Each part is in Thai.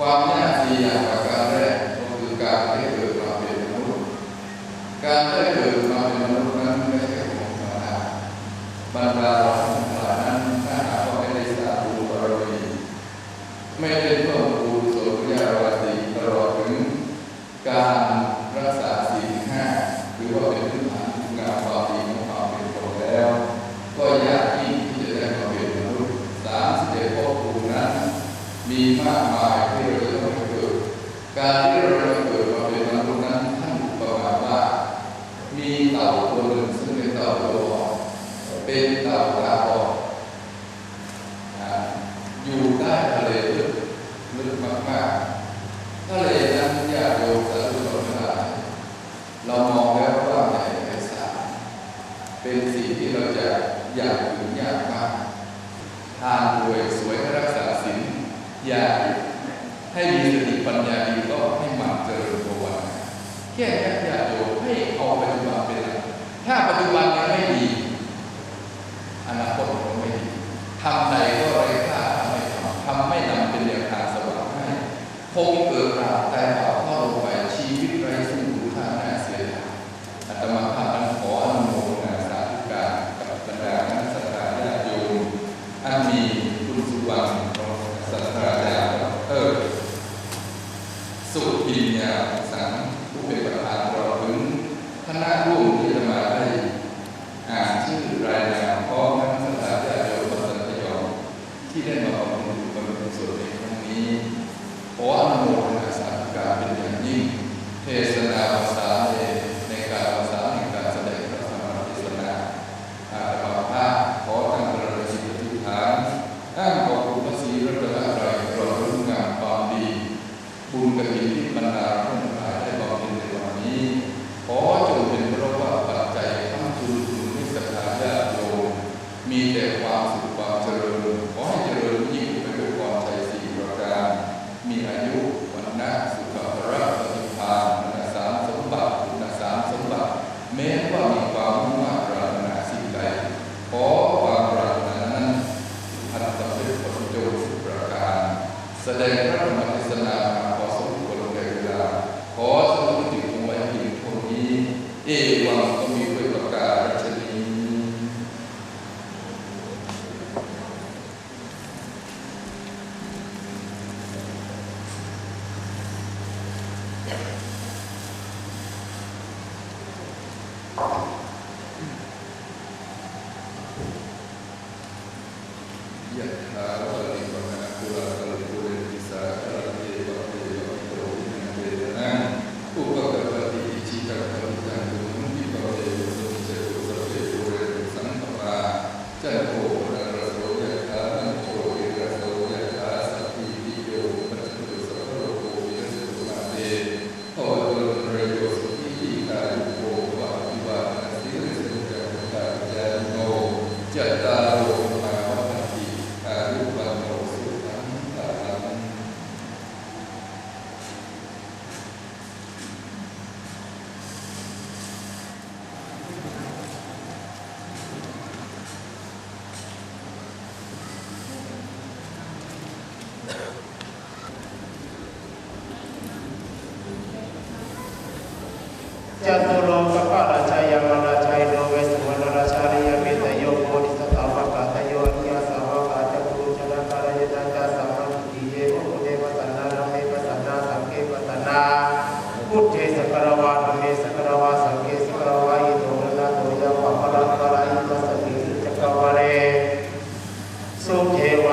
ความน่าดีอย่างประการแรกก็คือการได้เกิดมาเป็นมนุษย์การได้เกิดมาเป็นมนุษย์นั้นไม่ใช่ของธรรมดาบรรดาเราทั้งหลายนั้นถ้าหากว่าไม่ได้สาธุบารมีไม่ได้เพิ่มภูมิสุริยาวาตีตลอดถึงการรักษาศีลห้าหรือว่าเป็นพื้นฐานงานความดีของความเป็นคนแล้ว ก็ยากที่จะได้มาเป็นมนุษย์สามสิบเอ็ดภพภูมินั้นมีมากมาย มากๆก็เลยนะาติโยมสาธุชนทั้งหลาเรามองแล้ว่าในในสารเป็นสิ่งที่เราจะอยาก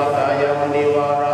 निवासाय निवार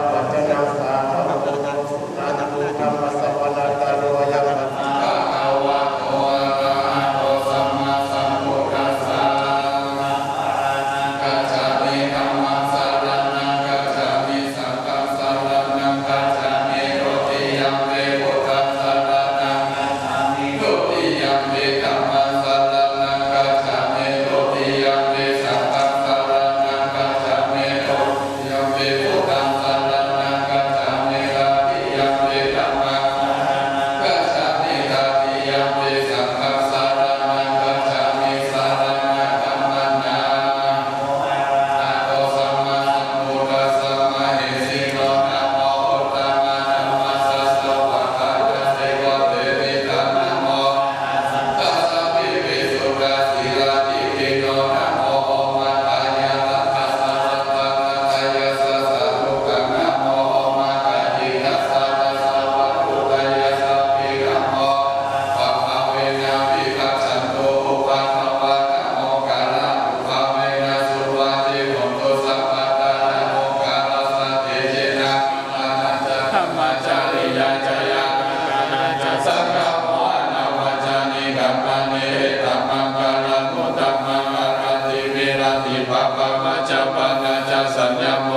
ปะนาจาสัญญโม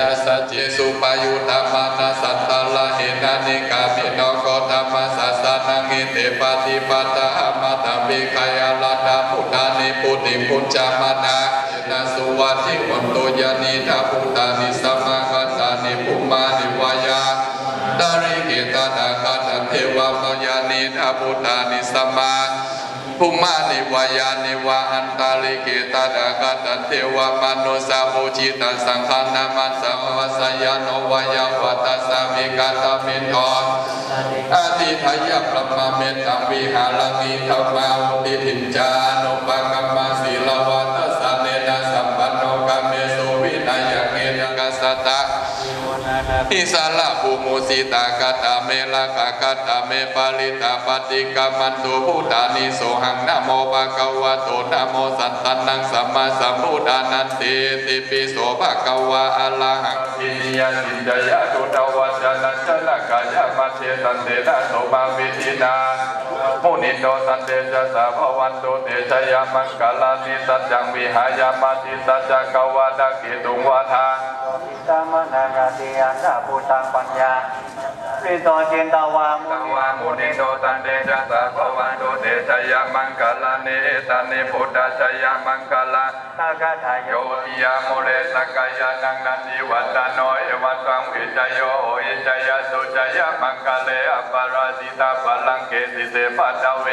นะสัจเจสุปายุธรรมานาสัตตาลาเหนานิกามิโนโกธรรมสัสานังเอเตปาติปตามาตัมปีกายาลาดาพุทธานิปุติพุจจามานาเยนะสุวัติวันโตยานิทาพุตานิสัมมา ภูมานิวายานิวาอันตาลิเกตนาคาตันเทวามนุสามุจิตัสสังฆานามันสังวสยานวายวัตสามิกาตมินทอนอาทิทายะประมาเมตังวิหารังิธรรมาวุติถิจานุปกัมมาศีลวัตสาเนนะสัมปันโนกัมเมสุวินายเกนกัสตะอิสาลภูมุ สิตากตาเมลากากตาเมปาลิตาปฏิกามันตุพุทธานิโสหังนโมภะคะวะโตนโมสัตตันังสัมมาสัมพุทธานันติติปิโสภะคะวะอะระหังอินิยสิจยะตุตวัจนะชนะกายะมัจเจตันเตนะโสมาวิธินามุนิโตสันเดชะสะภวันตุเตชยามังกลานิสัจจังวิหายามาติสัจจกวาดเกตุงวาทาตามนาราติยานาภูตังปัญญาปิโตจินตาวามุนิวามุนิโตตันเดชะสะภวันตุเตชยมังกลานิตันนิพุทธชยมังกลาตากทายโยติยาโมเรสกายานังนันทิวัตโนเอวัตังวิจโยเอจยสุจยมังกเลอปาราสิตาพลังเกสิเสปัตเว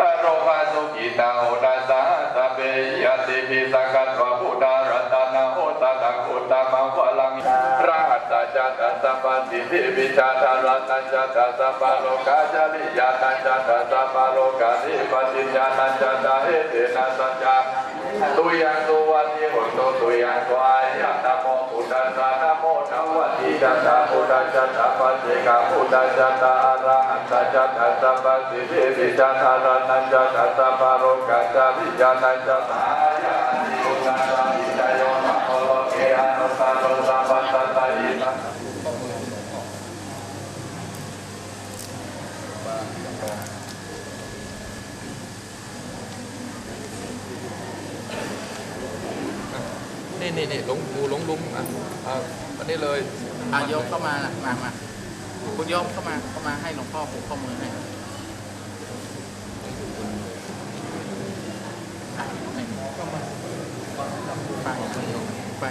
ปโรภาสุกิตาโหตาสาสะเปยติพิสังกัตวะพุทธารัตนา ตังพุทธมังวลังราหัสจัตตสัพพสิทธิวิชาธารัตจัตตสัพพโลกาจริยานันจัตตสัพพโลกานิปติญาณันจัตตาเหเตนะสัจจาตุยังตุวันนิโหตุตุยังตุอายะนะโมพุทธัสสะนะโมนะวัติจัตตาพุทธัสสะสัพพะเจกาพุทธัสสะตาอรหันตจัตตาสัพพสิทธิวิชาธารัตจัตตสัพพโลกาจริยานันจัตตาญาณิพุทธัสสะอิจโยนะโมโลเกอะนุตตโรสัพพะสัตตะอินะ นี่นี่นี่หลวงปู่หลวงลุงอะอ่าอันนี้เลยอะโยมเข้ามาน่ะมามาคุณโยมเข้ามาเข้ามาให้หลวงพ่อผูกข้อมือให้อะไม่มีไปไปโยมไป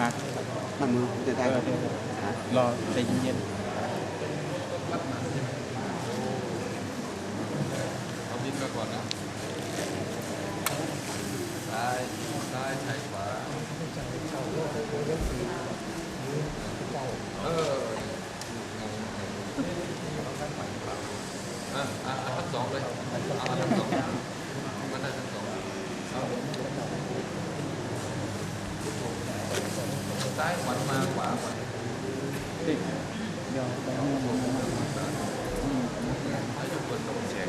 ฮะ มันมือจะได้รอใจเย็นเอาดินมาก่อนนะซ้ายซ้ายใช้ขวาเอออะอะอะทั้งสองเลยอาเอาทั้งสองมันได้ทั้งสองเอาซ้ายห วันมาขวาหวันๆติดเดี๋ยวไปเอามือมาอืมให้ทุกคนต้องแข็ง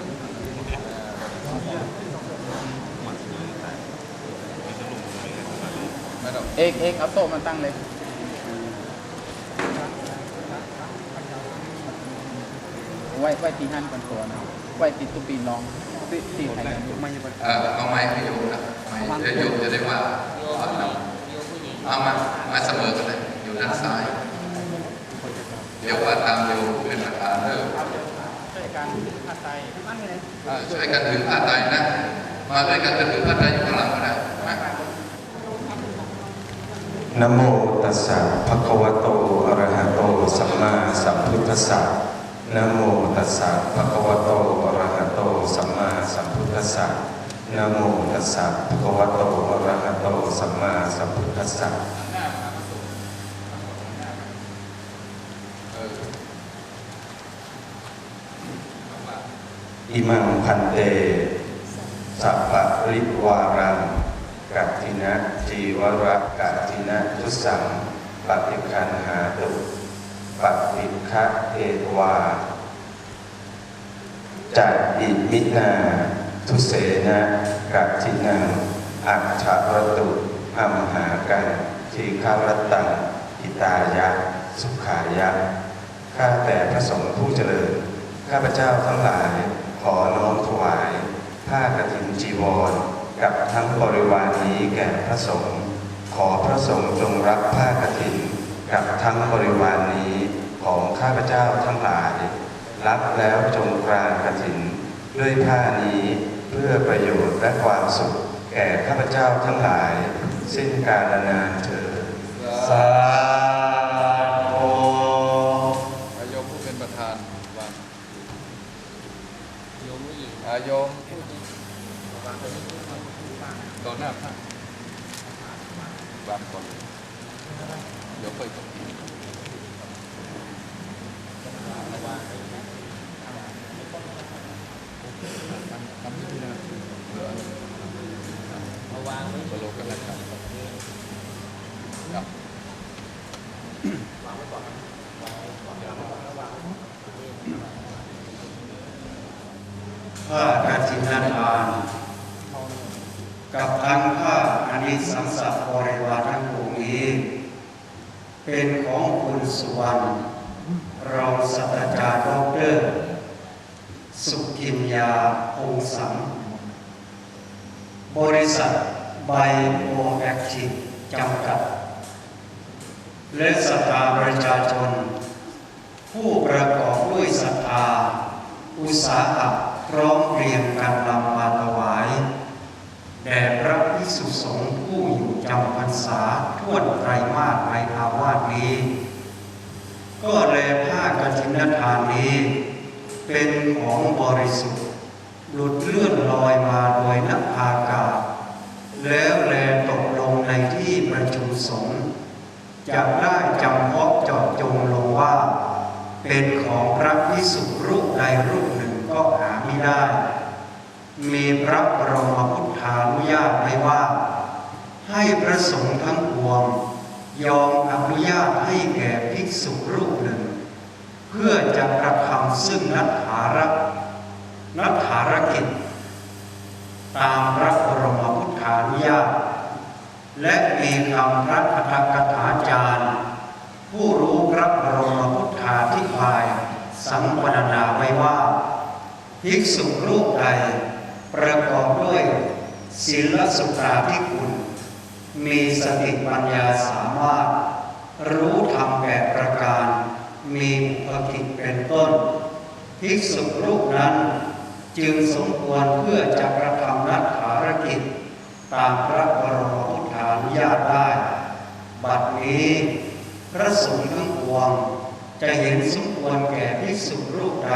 ไม่ต้องเอกเอกเอาโต๊ะมาตั้งเลยไว้ไว้ตีหันกันตัวนะไว้ติดตุปีนรองติดตีไทยกันไม่ยังเอ่อเอาไม้ให้โยมนะไม้เดี๋ยวโยมจะได้ว่า เอามา มาเสมอกันเลยอยู่ด้านซ้าย เดี๋ยวว่าตามโยมเป็นประธานเด้อช่วยกันผ้าไตรอ่าช่วยกันถือผ้าไตรนะ มาด้วยกันถือผ้าไตรอยู่ข้างหลังก็ได้มานะโมตัสสะภะคะวะโต อะระหะโต สัมมาสัมพุทธัสสะนะโมตัสสะภะคะวะโต อะระหะโต สัมมาสัมพุทธัสสะ นะโมตัสสะภะคะวะโตอะระหะโตสัมมาสัมพุทธัสสะอิมังพันเตสัพพะริวารังกัตถินะจีวรักกัตถินะทุสังปฏิคันหาตุปฏิคะเอวาจัดอิมินาทุเสนะ กัตถินังอัจฉรตุอัมหากันทีฆารตังอิตายะ สุขายะ ข้าแต่พระสงฆ์ผู้เจริญ ข้าพเจ้าทั้งหลาย ขอน้อมถวาย ผ้ากฐินจีวร กับทั้งบริวารนี้แก่พระสงฆ์ขอพระสงฆ์จงรับผ้ากฐิน กับทั้งบริวารนี้ของข้าพเจ้าทั้งหลาย รับแล้วจงกรานกฐิน ด้วยผ้านี้ เพื่อประโยชน์และความสุข แก่ข้าพเจ้าทั้งหลาย สิ้นกาลนานเถิดสาธุอายมผู้เป็นประธานวางโยมไม่อยู่อายมต่อหน้าพระวางก่อนเดี๋ยวค่อยตก ทำที่นี่นะ เหลือ เอาว กันนะครับครับผ้ากฐินทานกับทั้งผ้าอานิสังสบริวารทั้งปวงนี้เป็นของคุณสุวรรณรองศาสตราจารย์ดอกเตอรสุกิมยาองค์สังบริษัท ไบโอแอคทีฟจำกัด และสถาประชาชน ผู้ประกอบด้วยศรัทธา อุตสาหะพร้อมเพรียงกันนำมาถวาย แด่พระภิกษุสงฆ์ผู้อยู่จำพรรษาทั่วไตรมาสในอาวาสนี้ ก็แลผ้ากฐินทานนี้ เป็นของบริสุทธิ์หลุดเลื่อนลอยมาโดยนักอากาศ แล้วแลตกลงในที่ประชุมสงฆ์จะได้จำเพาะเจาะจงลงว่า เป็นของพระพิสุรูปใดรูปหนึ่งก็หาไม่ได้ มีพระบรมพุทธานุญาตไว้ว่า ให้พระสงฆ์ทั้งปวง ยอมอนุญาตให้แก่ภิกษุรูปหนึ่ง เพื่อจะกระทำซึ่งนัตถาระนัตถารกิจ ตามพระบา และมีคำพระอัฏฐกถาจารย์ ผู้รู้พระบรมพุทธาธิบาย สังวรณาไว้ว่า ภิกษุรูปใดประกอบด้วยศีลสุตราธิคุณ มีสติปัญญาสามารถ รู้ธรรมแปดประการ มีปกิจเป็นต้น ภิกษุรูปนั้นจึงสมควรเพื่อจะกระทำนัดภารกิจ ตามพระบรมพุทธานุญาตได้ บัดนี้พระสงฆ์ทั้งปวง จะเห็นสมควรแก่พิสุรูปใด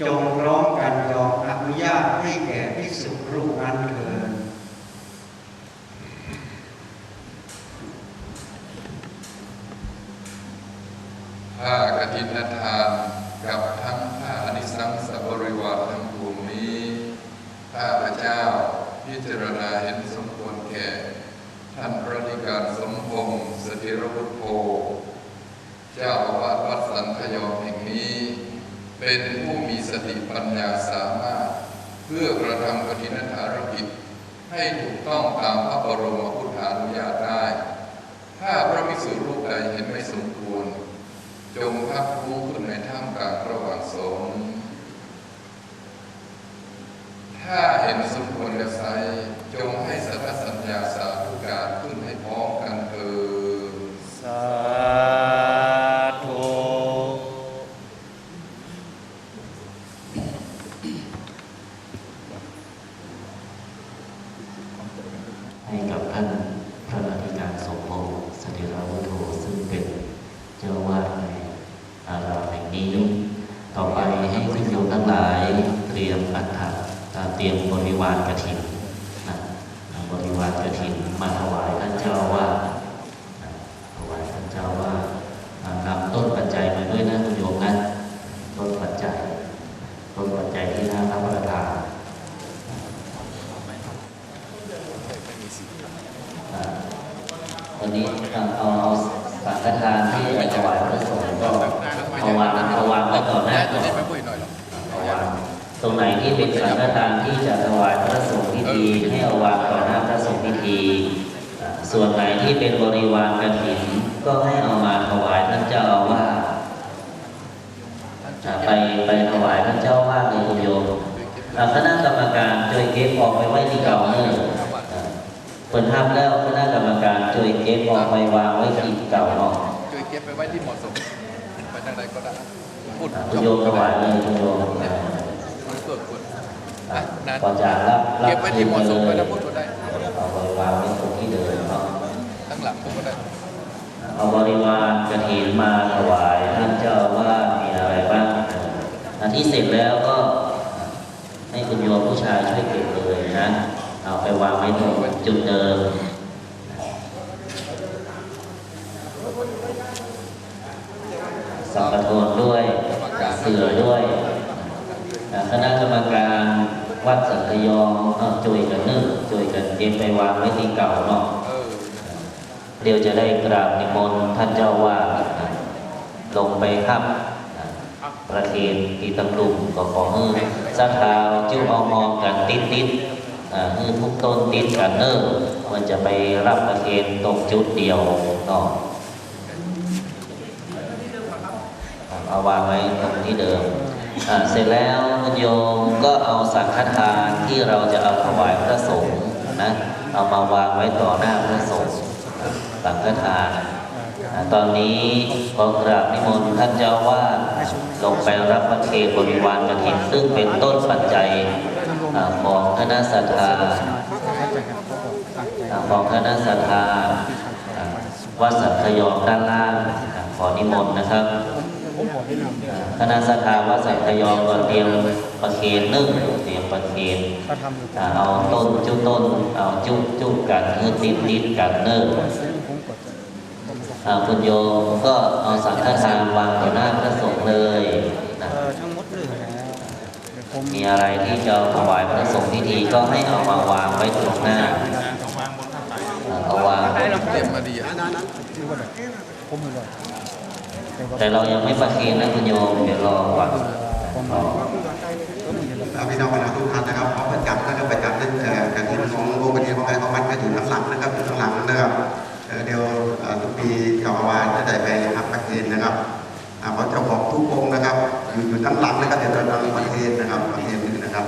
จงร้องกันยอมอนุญาตให้แก่พิสุรูปนั้นเถิด ผ้ากฐินทานกับทั้งผ้าอนิสังสบริวารทั้งปวงนี้ข้าพเจ้าพิจารณาเห็นสมควรแก่ ท่านพระนิการสมพงษ์สถิรวุฒโภ เจ้าอาวาสวัดสังขยอมแห่งนี้ เป็นผู้มีสติปัญญาสามารถ เพื่อกระทำกฐินธารกิจให้ถูกต้องตามพระบรมพุทธานุญาตได้ ถ้าพระภิกษุรูปใดเห็นไม่สมควร จงพักผู้ขึ้นในท่ามกลางระหว่างสงฆ์ถ้าเห็นสมควรแล้วไซจงให้สัทธสัญญาสาธุการขึ้นให้พร้อมกันเถิด สาธุ ให้กับท่านพระอธิการสมพงษ์สถิรวุฒโธซึ่งเป็นเจ้าอาวาดในอารามแห่งนี้ ต่อไปให้ท่านโยมทั้งหลายเต รียมอัฐะเตรียมบริวารกฐินนะนำบริวารกฐินมาถวายท่านเจ้าอาวาสนะถวายท่านเจ้าอาวาสอ่านำต้นปัจจัยมาด้วยนะคุณโยมนะต้นปัจจัยต้นปัจจัยที่น่ารับประทาน อ่าวันนี้เอาเอาสังฆทานที่จะถวายพระสงฆ์ก็เอาวางเอาวางไว้ก่อนนะ ตัวนี้ไม่พูดหน่อยหรอก เอาวางตรงไหนที่เป็นสังฆทานที่จะถวายพระสงฆ์พิธีให้เอาวางต่อหน้าพระสงฆ์พิธีอ่า ส่วนไหนที่เป็นบริวารกฐิน ก็ให้เอามาถวายท่านเจ้าอาวาสอ่าไปไปถ วายท่านเจ้าอาวาสเลยคุณโยมอ่าคณะกรรมการช่วยเก็บออกไปไว้ที่เก่าเนิ่นอ่าเปิดทำแล้วคณะกรรมการช่วยเก็บออกไปวางไว้ที่เก่าเนาะช่วยเก็บไปไว้ที่เหมาะสมไปทางใดก็ได้พูดอ่าคุณโยมถวายเลยคุณโยมอ่ามันเกิดควรอ่านั้นก่อนจะรับรับเก็บไว้ที่เหมาะสมไปคืนแล้วพูดก็ได้เอาไปวางไว้ตรงที่เดิมเนาะทั้งหลังพูดก็ได้เอาบริวารกฐินมาถวายท่านเจ้าว่ามีอะไรบ้างอัน ที่เสร็จแล้วก็ให้คุณโยมผู้ชายช่วยเก็บเลยนะเอาไปวางไว้ตรงจุดเดิมสังฆทนด้วยเสือด้วยคณะกรรมการวัดสังคยองเอาจุยกันนึกจุยกันเก็บไปวางไว้ที่เก่าเนาะเออเดี๋ยวจะได้กราบนิมนต์ท่านเจ้าวาดลงไปครับ ประเคนตีตำลุมก็ขอให้สัทธาจิ้วเอามองกันติดติดๆอ่าให้ทุกต้นติดกันเนอร์มันจะไปรับประเคนตรงจุดเดียวเนาะเอาวางไว้ตรงที่เดิมอ่าเสร็จแล้วโยมก็เอาสังฆทานที่เราจะเอาถวายพระสงฆ์นะเอามาวางไว้ต่อหน้าพระสงฆ์สังฆทานอ่า ตอนนี้ขอกราบนิมนต์ท่านเจ้าว่าดลงไปรับประเคนบริวารกฐินซึ่งเป็นต้นปัจจัยของคณะสัตยาของคณะสัตยาวัดสัตยอมด้านล่างขอนิมนต์นะครับคณะสัตยาวัดสัตยอมก็เตรียมประเคนนึ่งเตรียมประเคนเอาต้นจุต้นเอาจุจุกันเพื่อติดติดกันเนิ่งอ่า คุณโยมก็เอาสังฆทานวางต่อหน้าพระสงฆ์เลยนะทั้งหมดเลยแล้วเดี๋ยวผมมีอะไรที่จะถวายพระสงฆ์พิธีก็ให้เอามาวางไว้ตรงหน้าอ่าเอาวางเตรียมมาดีอะผมไม่รู้แต่เรายังไม่ประเคนนะคุณโยมเดี๋ยวรอก่อนรอพี่น้องประชาชนทุกท่านนะครับเพราะประจำนะครับประจำที่เอ่อการที่ของโรงพยาบาลของใครของมันก็อยู่ข้างหลังนะครับอยู่ข้างหลังนะครับ ปีเจ้าอวาสจะได้ไปรับประเคนนะครับเพราะเจ้าของทุกองนะครับ อยู่อยู่ข้งหลังนะครับเดี๋ยวเราจะประเคนนะครับประเคนนี้นะครับ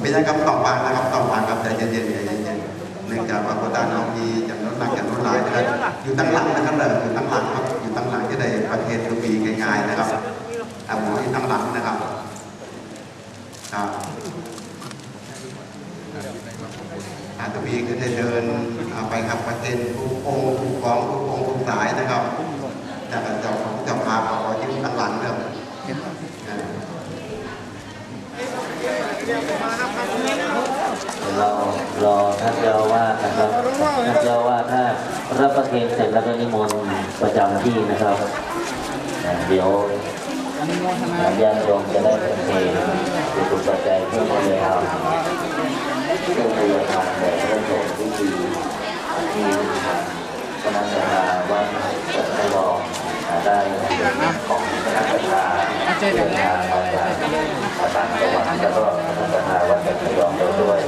ไม่ใช่ครับต้องฟังนะครับต้องฟังครับใจเย็นๆใจเย็นๆเนื่องจากว่าโคตาน้องมีจำนวนหนักจำนวนหลายนะครับอยู่ตั้งหลังนะครับเลยอยู่ตั้งหลังครับอยู่ตั้งหลังจะได้ประเคนทุกปีง่ายๆนะครับอ่าหมอที่ตั้งหลังนะครับครับ อาตมีก็จะเดินไปครับประเคนทุกองค์ทุกกองทุกองค์ทุกสายนะครับจากเจ้าของเจ้าภาพขอยิ้มตั้งหลังนะครับอ่าเดี๋ยรารอท่านเจ้าว่าดนะครับท่านเจ้าว่าดถ้ารับประเคนเสร็จแล้วก็นิมนต์ประจำที่นะครับ เดี๋ยวญาติโยมจะได้เป็นเพลงคือสุขปัจจัยเพื่อมาเลย ครับเพื่อมาลยทางแบบพระสงฆ์ที่ดีที่คณะสัตยาวัดสัตยองหาได้ของคณะสัตยาอาเจกันแล้วมาจากต่างจังหวัดแล้วก็คณะสัตยาวัดสัตยองเราด้วย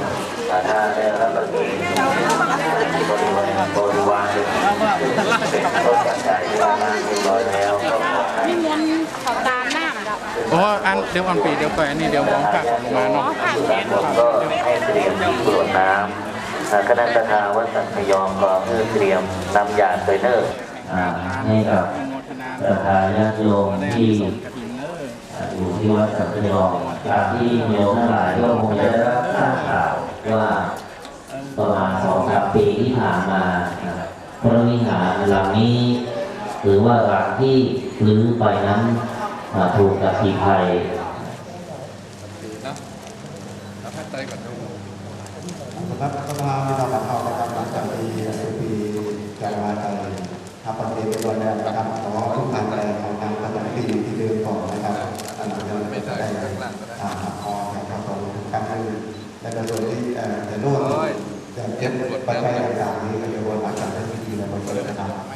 ถ้าได้รับประเคนบริวารบริวารเป็นต้นปัจจัยที่ว่ามาเรียบร้อยแล้วก็ขอให้ นิมนต์เขาตามหน้อ๋ออันเดี๋ยวอันปีเดี๋ยวไปอันนี้เดี๋ยวมองภาพออกมาเนาะด้านบนก็ให้เตรียมที่กรวดน้ำคณะสัตยาวัดสัตยอมก็เพื่อเตรียมนำยาเทรนเนอร์ให้กับอนุโมทนาศรัทธาญาติโยมที่อยู่ที่วัดสัตยอมจากที่โยมทั้งหลายก็คงจะได้รับทราบข่าวว่าประมาณสองสามปีที่ผ่านมาพระวิหารหลังนี้ หรือว่าหลังที่รื้อไปนั้น ถูกอัคคีภัยนะเอาแพทย์ใจก่อนดูครับก็มาพี่น้องของเรานะครับหลังจากที่ปีจะมาไปทำประเพณีวันแรกนะครับขอทุกท่านแรงของทางประจำปีที่เดิมก่อนนะครับอันนั้นจะไม่ได้อ่าขอนะครับขอทุกท่านให้และก็โดยที่จะร่วมจะเก็บปัจจัยต่างๆนี้ก็จะรวมมาจากพิธีและบริการนะครับ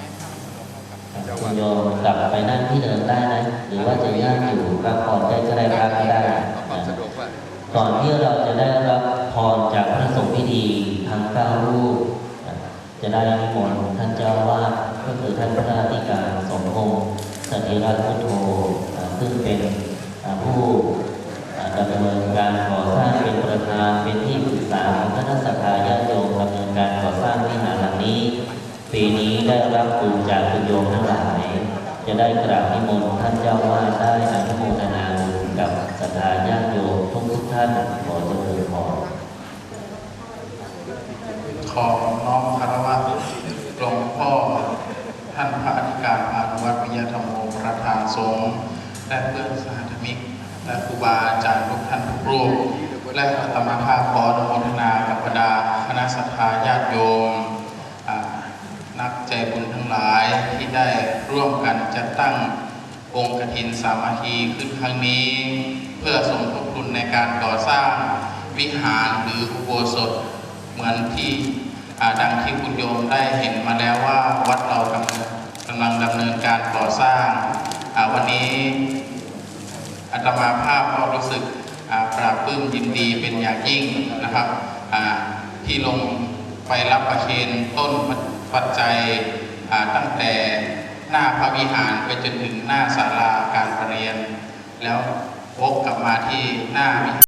โยมกลับไปนั่งที่เดิมได้นะ หรือว่าจะนั่งอยู่พักผ่อนได้ก็ได้พักก็ได้เอาความสะก่อนที่เราจะได้รับพรจากพระสงฆ์พิธีทั้งเก้ารูปจะได้นิมนต์ท่านเจ้าวาดก็คือท่านพระธิการสมพงษ์สถิราพุทโธซึ่งเป็นผู้ดำเนินการก่อสร้างเป็นประธานเป็นที่ปรึกษาของคณะสัตยาญาติโยมดำเนินการก่อสร้างวิหารหลังนี้ ปีนี้ได้รับบุญจากคุณโยมทั้งหลาย จะได้กราบนิมนต์ท่านเจ้าวาดได้อนุโมทนาบุญกับศรัทธาญาติโยมทุกทุกท่านขอเจริญพรขอน้อมคารวะหลวงพ่อท่านพระอธิการพานุวัฒน์วิยธรรมโมประธานสงฆ์และเพื่อนสาธมิก และครูบาอาจารย์ทุกท่านทุกรูปและอาตมาภาพขออนุโมทนากับบรรดาคณะสัตยาญาติโยมอ่านักใจบุญทั้งหลายที่ได้ร่วมกันจัด ตั้งองค์กฐินสามัคคีขึ้นครั้งนี้ เพื่อสมทบทุนในการก่อสร้างวิหารหรืออุโบสถเหมือนที่ดังที่คุณโยมได้เห็นมาแล้วว่าวัดเรากำลังกำลังดำเนินการก่อสร้าง วันนี้อาตมาภาพก็รู้สึกปราบปลื้มยินดีเป็นอย่างยิ่งนะครับที่ลงไปรับประเคนต้นปัจจัยตั้งแต่ หน้าพระวิหารไปจนถึงหน้าศาลาการประเรียน แล้ววกกลับมาที่หน้าวิหาร